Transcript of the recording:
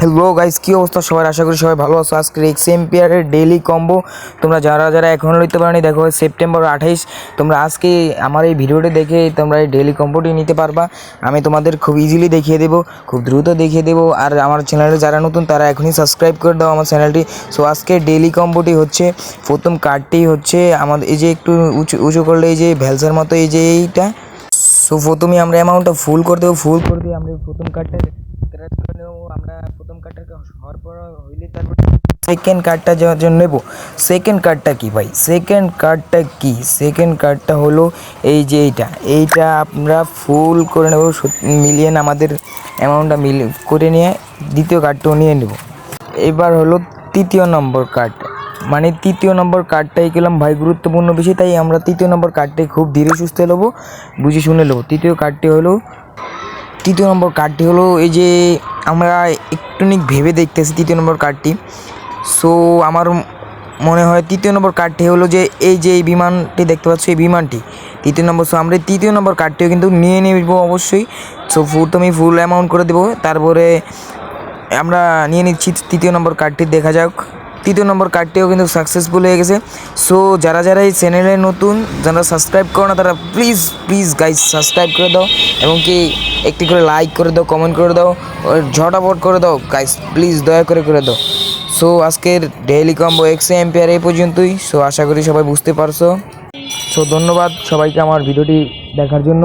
Hello guys কী অবস্থা? সবার আশা করি সবাই ভালো আছো। আজকে এক্স এম্পিয়ারের ডেইলি কম্বো তোমরা যারা যারা এখনও নিতে পারোনি, দেখো সেপ্টেম্বর আঠাইশ। তোমরা আজকে আমার এই ভিডিওটি দেখে তোমরা এই ডেইলি কম্বোটি নিতে পারবা। আমি তোমাদের খুব ইজিলি দেখিয়ে দেবো, খুব দ্রুত দেখিয়ে দেবো। আর আমার চ্যানেলে যারা নতুন, তারা এখনই সাবস্ক্রাইব করে দাও আমার চ্যানেলটি সো আজকে ডেইলি কম্বোটি হচ্ছে, প্রথম কার্ডটি হচ্ছে আমাদের এই যে একটু উঁচু উঁচু করলে এই যে ভ্যালসার মতো এই যে এইটা। সো প্রথমে আমরা অ্যামাউন্টটা ফুল করে দেবো ফুল করে দিয়ে আমরা প্রথম কার্ডটা আমরা প্রথম হওয়ার পর হইলে তারপর সেকেন্ড কার্ডটা যাওয়ার জন্য নেব। সেকেন্ড কার্ডটা কি ভাই? সেকেন্ড কার্ডটা কি? সেকেন্ড কার্ডটা হলো এই যে এইটা। এইটা আমরা ফুল করে নেব। মিলিয়ন আমাদের অ্যামাউন্টটা মিল করে নিয়ে দ্বিতীয় কার্ডটাও নিয়ে নেব। এবার হলো তৃতীয় নম্বর কার্ড মানে তৃতীয় নম্বর কার্ডটাই গেলাম ভাই গুরুত্বপূর্ণ বিষয়, তাই আমরা তৃতীয় নম্বর কার্ডটাই খুব ধীরে সুস্থে নেব, বুঝে শুনে নেব। তৃতীয় কার্ডটি হলো তৃতীয় নম্বর কার্ডটি হলো এই যে আমরা একটুখানি ভেবে দেখতেছি তৃতীয় নম্বর কার্ডটি সো আমার মনে হয় তৃতীয় নম্বর কার্ডটি হলো যে, এই যে এই বিমানটি দেখতে পাচ্ছ, এই বিমানটি, তৃতীয় নম্বর সো আমরা তৃতীয় নম্বর কার্ডটিও কিন্তু নিয়ে নেব অবশ্যই। সো ফুল তো আমি ফুল অ্যামাউন্ট করে দেবো। তারপরে আমরা নিয়ে নিচ্ছি তৃতীয় নম্বর কার্ডটি দেখা যাক। তৃতীয় নম্বর কার্ডটিও কিন্তু সাকসেসফুল হয়ে গেছে। সো যারা যারা এই চ্যানেলে নতুন, যারা সাবস্ক্রাইব করো না, তারা প্লিজ প্লিজ গাইজ সাবস্ক্রাইব করে দাও এবং কি একটি করে লাইক করে দাও কমেন্ট করে দাও, আর ঝটাপট করে দাও গাইজ প্লিজ দয়া করে করে দাও। সো আজকের ডেইলি কম্বো এক্স এম্পিয়ার এই পর্যন্তই। সো আশা করি সবাই বুঝতে পারছ। সো ধন্যবাদ সবাইকে আমার ভিডিওটি দেখার জন্য।